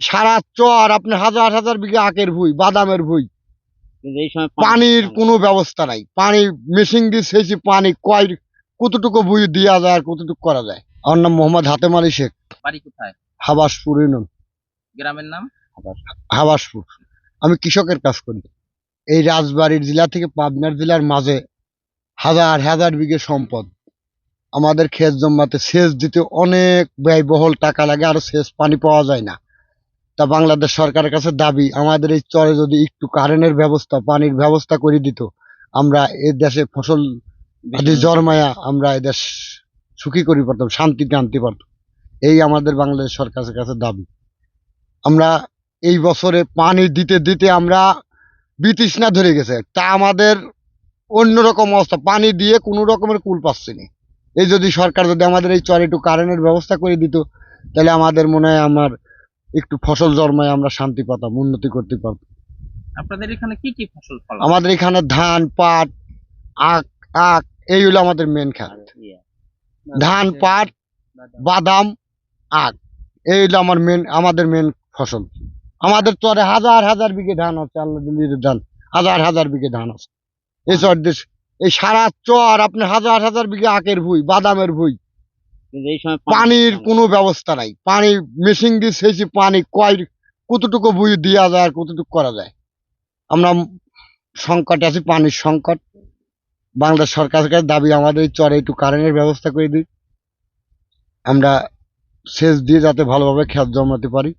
সারা চর আপনি হাজার হাজার বিঘা আখের ভুই বাদামের ভুই। পানির কোনো ব্যবস্থা নাই। পানি মেশিন দিয়ে সেচি পানি কয় কতটুকু ভুই দেওয়া যায় আর কতটুকু করা যায়? আমার নাম মোহাম্মদ হাতেম আলী শেখ। বাড়ি কোথায়? হাবাসপুর ইউনিয়ন। গ্রামের নাম? হাবাসপুর। আমি কৃষকের কাজ করি। এই রাজবাড়ির জেলা থেকে পাবনার জেলার মাঝে হাজার হাজার বিঘে সম্পদ। আমাদের ক্ষেত জমাতে সেচ দিতে অনেক ব্যয়বহুল টাকা লাগে আর সেচ পানি পাওয়া যায় না। তা বাংলাদেশ সরকারের কাছে দাবি আমাদের এই চরে যদি একটু কারেন্টের ব্যবস্থা পানির ব্যবস্থা করে দিত আমরা এ দেশে ফসল আদি জন্মায়া আমরা এই দেশ সুখী করি পারতাম শান্তিতে আনতে পারতাম। এই আমাদের বাংলাদেশ সরকারের কাছে দাবি। আমরা এই বছরে পানি দিতে দিতে আমরা বিতৃষ্ণা ধরে গেছে। তা আমাদের অন্যরকম অবস্থা পানি দিয়ে কোনো রকমের কুল পাচ্ছি না। এই যদি সরকার যদি আমাদের এই চরে একটু কারেন্টের ব্যবস্থা করে দিত তাহলে আমাদের মনে হয় আমার একটু ফসল জন্মায় আমরা শান্তি পাতাম উন্নতি করতে পারতাম। আপনাদের এখানে কি কি ফসল ফলান? আমাদের এখানে ধান পাট আখ আখ এই হলো আমাদের মেন খাত। ধান পাট বাদাম। আখ এই হলো আমার মেন আমাদের মেন ফসল। আমাদের চরে হাজার হাজার বিঘে ধান আছে আল্লাহ দিল্লির ধান। হাজার হাজার বিঘে ধান আছে। এই চর দেশ এই সারা চর আপনি হাজার হাজার বিঘে আখের ভুই বাদামের ভুই। পানির কোনো ব্যবস্থা নাই। পানি মেশিন দিয়ে সেচি পানি কয় কতটুকু বুঝ দেওয়া যায় আর কতটুকু করা যায়? আমরা সংকট আছি পানির সংকট। বাংলাদেশ সরকারের কাছে দাবি আমাদের চরে একটু কারেন্টের ব্যবস্থা করে দিই। আমরা সেচ দিয়ে যাতে ভালোভাবে খেত জমাতে পারি।